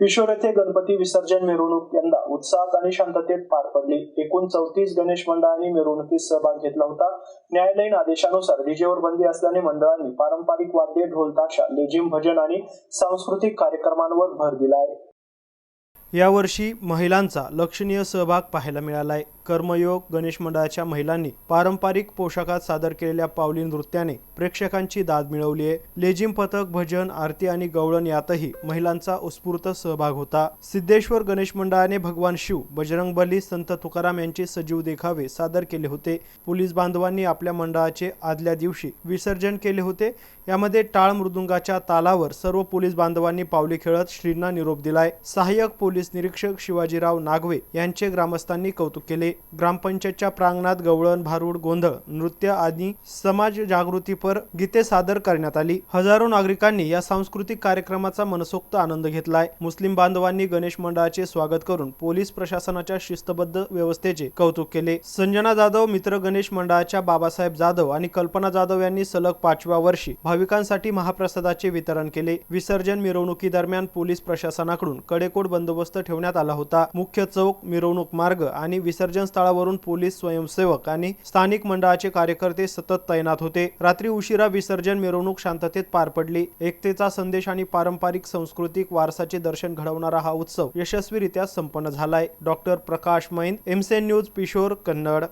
किशोर येथे गणपती विसर्जन मिरवणूक यंदा उत्साहात आणि शांततेत पार पडली. एकूण चौतीस गणेश मंडळांनी मिरवणुकीत सहभाग घेतला होता. न्यायालयीन आदेशानुसार डीजेवर बंदी असल्याने मंडळांनी पारंपरिक वाद्ये ढोलताशा लेझिम भजन आणि सांस्कृतिक कार्यक्रमांवर भर दिला आहे. यावर्षी महिलांचा लक्षणीय सहभाग पाहायला मिळालाय. कर्मयोग गणेश मंडळाच्या महिलांनी पारंपरिक पोशाखात सादर केलेल्या पावली नृत्याने प्रेक्षकांची दाद मिळवली आहे. लेझिम पथक भजन आरती आणि गवळण यातही महिलांचा उत्स्फूर्त सहभाग होता. सिद्धेश्वर गणेश मंडळाने भगवान शिव बजरंग बली संत तुकाराम यांचे सजीव देखावे सादर केले होते. पोलीस बांधवांनी आपल्या मंडळाचे आदल्या दिवशी विसर्जन केले होते. यामध्ये टाळ मृदुंगाच्या तालावर सर्व पोलीस बांधवांनी पावली खेळत श्रींना निरोप दिलाय. सहाय्यक पोलीस निरीक्षक शिवाजीराव नागवे यांचे ग्रामस्थांनी कौतुक केले. ग्रामपंचायतच्या प्रांगणात गवळण भारूड गोंधळ नृत्य आदी समाज जागृतीपर गीते सादर करण्यात आली. हजारो नागरिकांनी या सांस्कृतिक कार्यक्रमाचा मनसोक्त आनंद घेतलाय. मुस्लिम बांधवांनी गणेश मंडळाचे स्वागत करून पोलीस प्रशासनाच्या शिस्तबद्ध व्यवस्थेचे कौतुक केले. संजना जाधव मित्र गणेश मंडळाच्या बाबासाहेब जाधव आणि कल्पना जाधव यांनी सलग पाचव्या वर्षी भाविकांसाठी महाप्रसादाचे वितरण केले. विसर्जन मिरवणुकीदरम्यान पोलीस प्रशासनाकडून कडेकोट बंदोबस्त ठेवण्यात आला होता. मुख्य चौक मिरवणूक मार्ग आणि विसर्जन स्थळावरून पोलीस स्वयंसेवक आणि स्थानिक मंडळाचे कार्यकर्ते सतत तैनात होते. रात्री उशिरा विसर्जन मिरवणूक शांततेत पार पडली. एकतेचा संदेश आणि पारंपरिक सांस्कृतिक वारसाचे दर्शन घडवणारा हा उत्सव यशस्वीरित्या संपन्न झालाय. डॉक्टर प्रकाश मैन एमसेन न्यूज पिशोर कन्नड.